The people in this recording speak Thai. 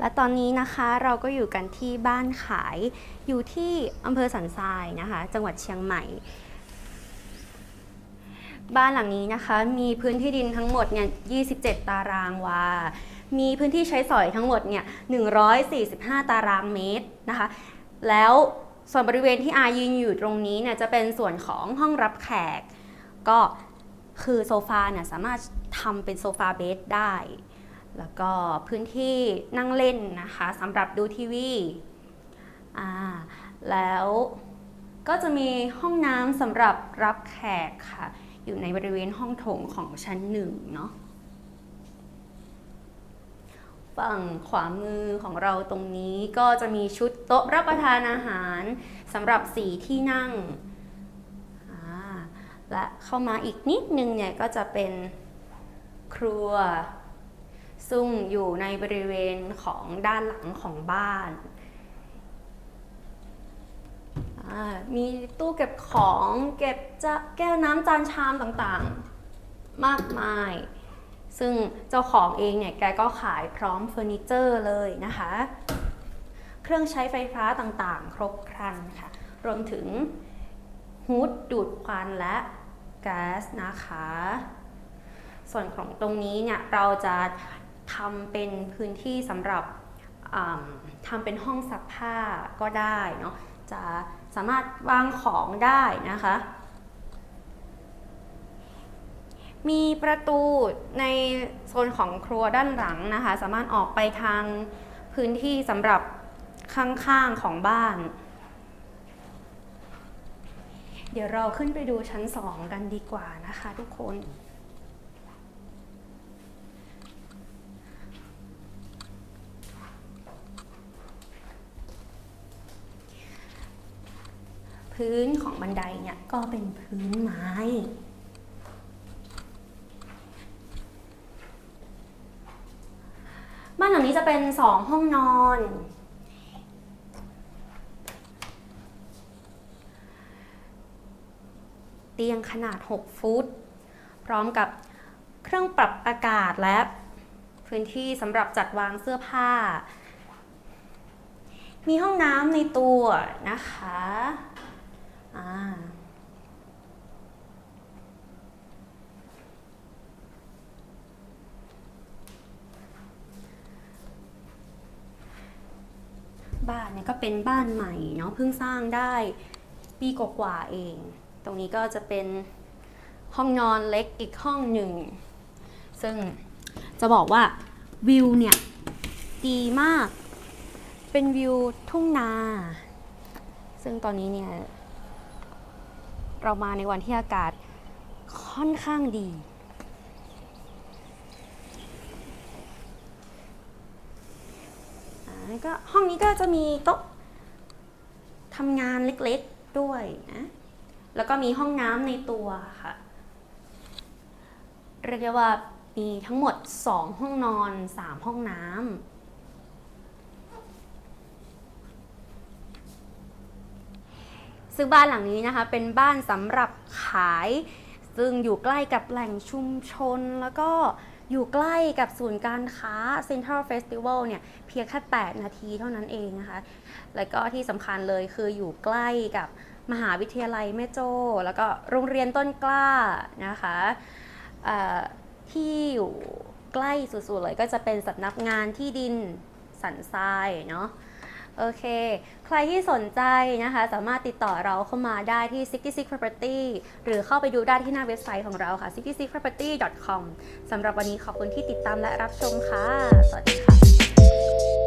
และตอนนี้นะคะเราก็อยู่กันที่บ้านขายอยู่ที่อำเภอสันทรายนะคะ จังหวัดเชียงใหม่ บ้านหลังนี้นะคะมีพื้นที่ดินทั้งหมดเนี่ย 27 ตารางวา มีพื้นที่ใช้สอยทั้งหมดเนี่ย 145 ตารางเมตรนะคะ แล้วส่วนบริเวณที่อายืนอยู่ตรงนี้เนี่ยจะเป็นส่วนของห้องรับแขก ก็คือโซฟาเนี่ยสามารถทำเป็นโซฟาเบดได้ แล้วก็พื้นที่นั่งเล่นนะคะสำหรับดูทีวีอ่าแล้วก็จะมีห้องน้ำสำหรับรับแขกค่ะ อยู่ในบริเวณห้องโถงของชั้นหนึ่งเนาะฝั่งขวามือของเราตรงนี้ก็จะมีชุดโต๊ะรับประทานอาหารสำหรับสีที่นั่ง และเข้ามาอีกนิดนึงเนี่ยก็จะเป็นครัว ซึ่งอยู่ในบริเวณของด้านหลังของบ้าน มีตู้เก็บของเก็บจะแก้วน้ำจานชามต่างๆ มากมาย ซึ่งเจ้าของเองเนี่ยแกก็ขายพร้อมเฟอร์นิเจอร์เลยนะคะ เครื่องใช้ไฟฟ้าต่างๆ ครบครันค่ะ รวมถึงฮูดดูดควันและแก๊สนะคะส่วนของตรงนี้เนี่ยเราจะ ทำเป็นพื้นที่สำหรับทำเป็นห้องซักผ้าก็ได้เนาะจะสามารถวางของได้นะคะ มีประตูในโซนของครัวด้านหลังนะคะ สามารถออกไปทางพื้นที่สำหรับข้างๆของบ้าน เดี๋ยวเราขึ้นไปดูชั้น2กันดีกว่านะคะทุกคน พื้นของบันไดเนี่ยก็เป็นพื้นไม้ บ้านหลังนี้จะเป็นสองห้องนอน เตียงขนาด 6 ฟุต พร้อมกับเครื่องปรับอากาศและพื้นที่สำหรับจัดวางเสื้อผ้า มีห้องน้ำในตัวนะคะ อ่าบ้านเนี่ยก็เป็นบ้านใหม่เนาะเพิ่งสร้างได้ปีกว่าๆเอง ตรงนี้ก็จะเป็นห้องนอนเล็กอีกห้องหนึ่ง ซึ่งจะบอกว่าวิวเนี่ยดีมาก เป็นวิวทุ่งนา ซึ่งตอนนี้เนี่ย เรามาในวันที่อากาศค่อนข้างดี ก็ห้องนี้ก็จะมีโต๊ะทำงานเล็กๆด้วยนะ แล้วก็มีห้องน้ำในตัวค่ะ เรียกได้ว่ามีทั้งหมด 2 ห้องนอน 3 ห้องน้ำ ซึ่งบ้านหลังนี้นะคะเป็นบ้านสำหรับขาย ซึ่งอยู่ใกล้กับแหล่งชุมชน แล้วก็อยู่ใกล้กับศูนย์การค้า Central Festival เนี่ยเพียงแค่ 8 นาทีเท่านั้นเองนะคะ แล้วก็ที่สำคัญเลยคืออยู่ใกล้กับมหาวิทยาลัยแม่โจ้ แล้วก็โรงเรียนต้นกล้านะคะที่อยู่ใกล้สุดๆเลยก็จะเป็นสำนักงานที่ดินสันทรายเนาะ โอเค ใครที่สนใจนะคะ สามารถติดต่อเราเข้ามาได้ที่66 property หรือเข้าไปดูได้ที่หน้าเว็บไซต์ของเราค่ะ 66property.com สำหรับวันนี้ขอบคุณที่ติดตามและรับชมค่ะ สวัสดีค่ะ